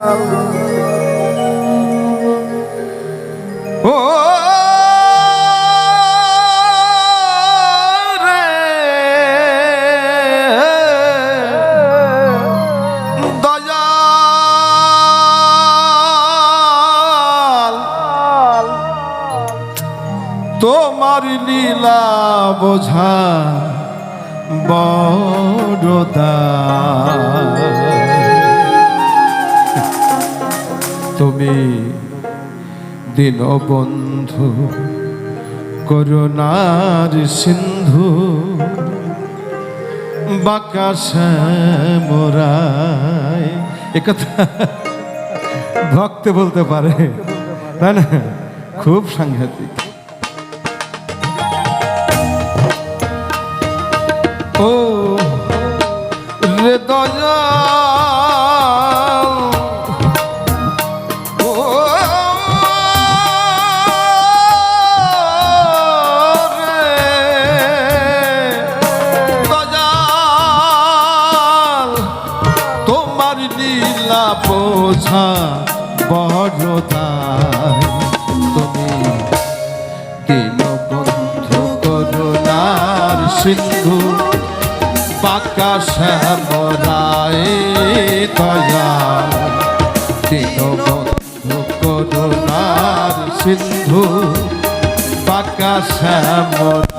ও রে। দয়াল তোমার লীলা বোঝা বড়দা তুমি দীনবন্ধু করুণার সিন্ধু, বাঁকা শ্যামরায় একথা ভক্ত বলতে পারে, তাই না? খুব সাংঘাতিক। ও রে দয়াল। বড়দাই তুমি সিন্ধু পাকা শ্যামরায় দয়াল। দিন বন্ধু করুণার সিন্ধু পাকা শ্যামরায়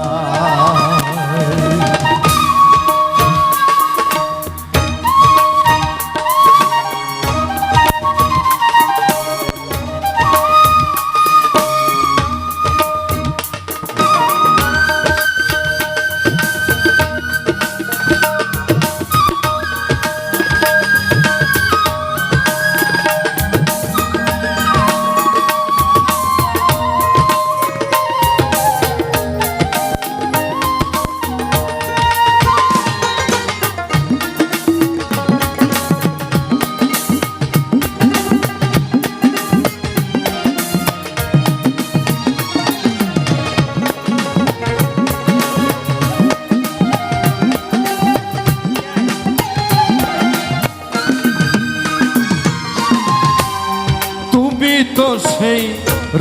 তো সেই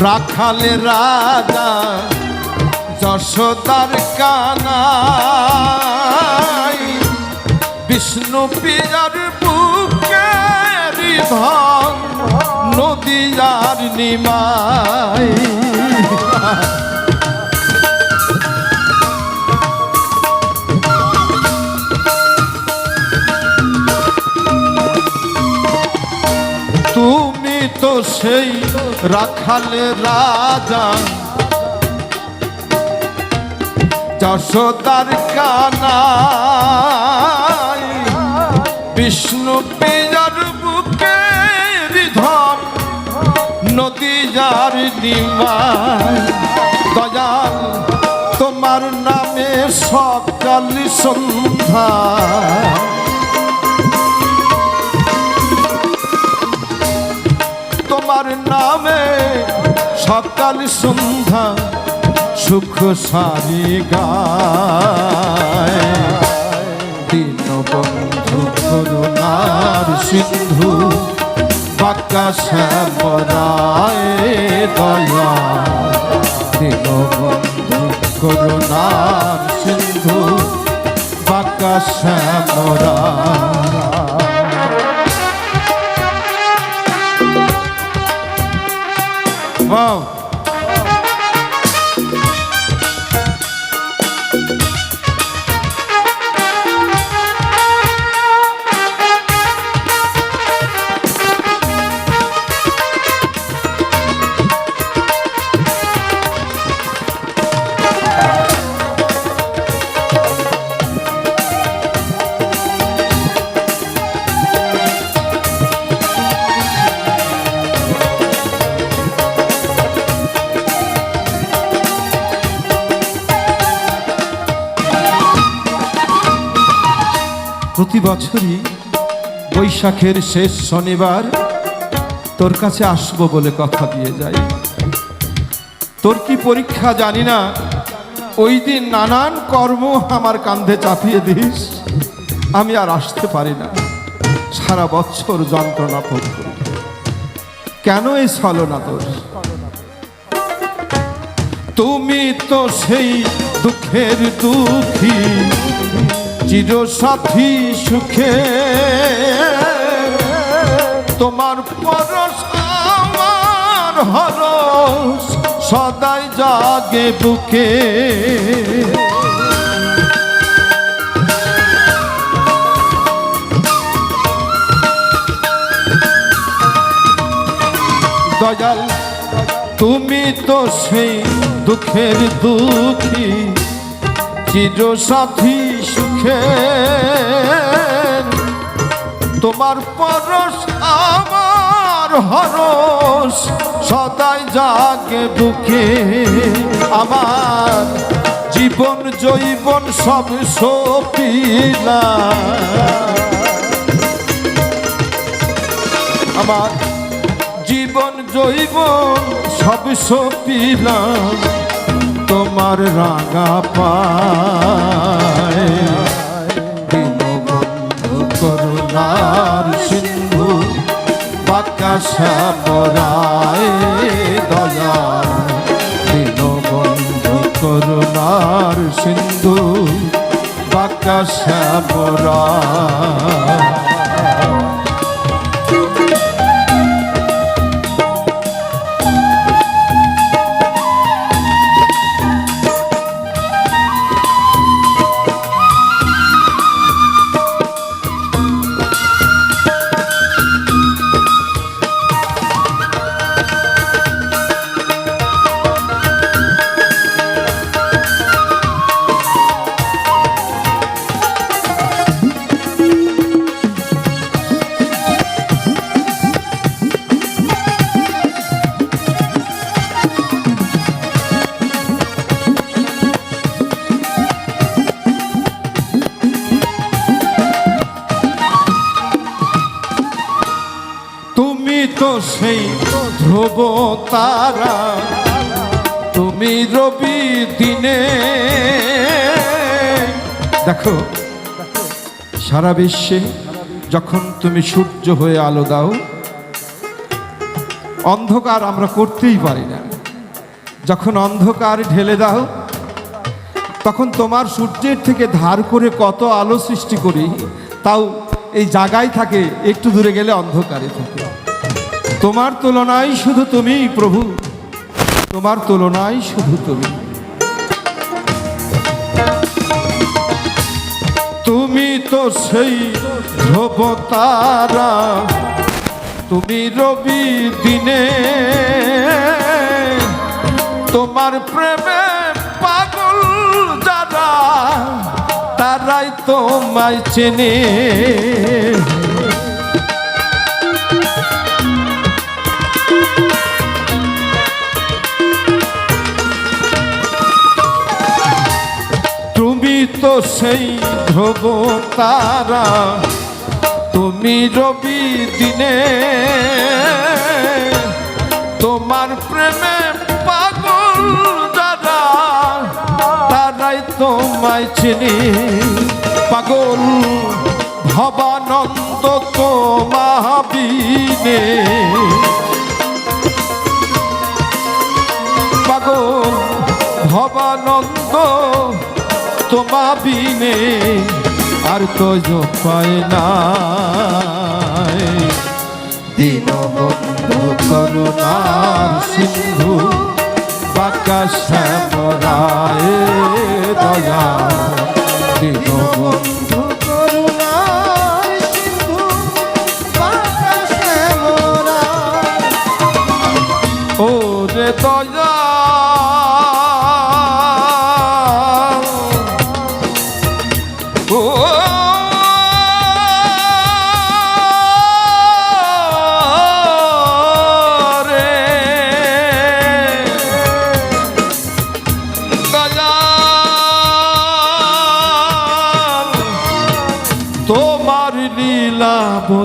রাখালে রাজা যশোদার কানাই। বিষ্ণু পিয়ার বুকে নদী যার নিমাই। সেই রাখালে রাজা। যশোদার কানাই বিষ্ণু পিয়ার বুকে ধন নদী যার দয়াল, তোমার নামে সকাল সন্ধ্যা। সকাল সন্ধ্যা সুখ সারি গায়। দিন করুণার সিন্ধু বাক্কা শ্যামরায় দয়া। করুণার সিন্ধু বাক্কা শ্যামরায় প্রতি বছরই বৈশাখের শেষ শনিবার তোর কাছে আসব বলে কথা দিয়ে যাই। তোর কি পরীক্ষা জানি না, ওই দিন নানান কর্ম আমার কান্ধে চাপিয়ে দিস, আমি আর আসতে পারি না। সারা বছর যন্ত্রণা করি। কেন এই ছলনা তোর? তুমি তো সেই দুঃখের দুঃখী। চির সাথী সুখে। তোমার পরশ আমার হরস সদাই জাগে বুকে। দয়াল, তুমি তো সেই দুঃখের দুঃখী। চির সাথী সুখে তোমার পরশ আমার হরস সদাই জাগে বুকে আমার। জীবন জৈবন সব সপিলা। আমার জীবন জৈবন সব সপিলাম তোমার রাঙা পায়। দীনবন্ধু করুণার সিন্ধু বাকাশা পরায় দয়া দীনবন্ধু করুণার সিন্ধু বাকাশা পরায়। সেই ধ্রুব তারা, তুমি রবি দিনে। দেখো, সারা বিশ্বে যখন তুমি সূর্য হয়ে আলো দাও, অন্ধকার আমরা করতেই পারি না। যখন অন্ধকার ঢেলে দাও, তখন তোমার সূর্যের থেকে ধার করে কত আলো সৃষ্টি করি, তাও এই জায়গায় থাকে, একটু দূরে গেলে অন্ধকারে থাকে। তোমার তুলনায় শুধু তুমি প্রভু। তোমার তুলনায় শুধু তুমি। তুমি তো সেই ধ্রুব তারা তুমি রবি দিনে। তোমার প্রেমে পাগল যারা, তারাই তোমায় চেনে। সেই ধ্রুব তারা, তুমি রবি দিনে। তোমার প্রেমে পাগল দাদা তারাই তোমায় চিনি। পাগল ভবানন্দ তোমাবিনে পাগল ভবানন্দ তোমা বিনে আর তো পায় না দীনবন্ধু করুণার সিন্ধু বাঁকা শ্যামরায় দয়া। দীনবন্ধু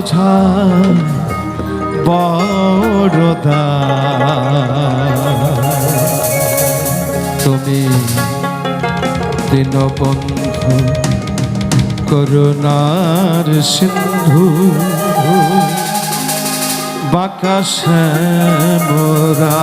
বোঝা বড়দা তুমি দীনবন্ধু করুণার সিন্ধু বাঁকা শ্যামরা।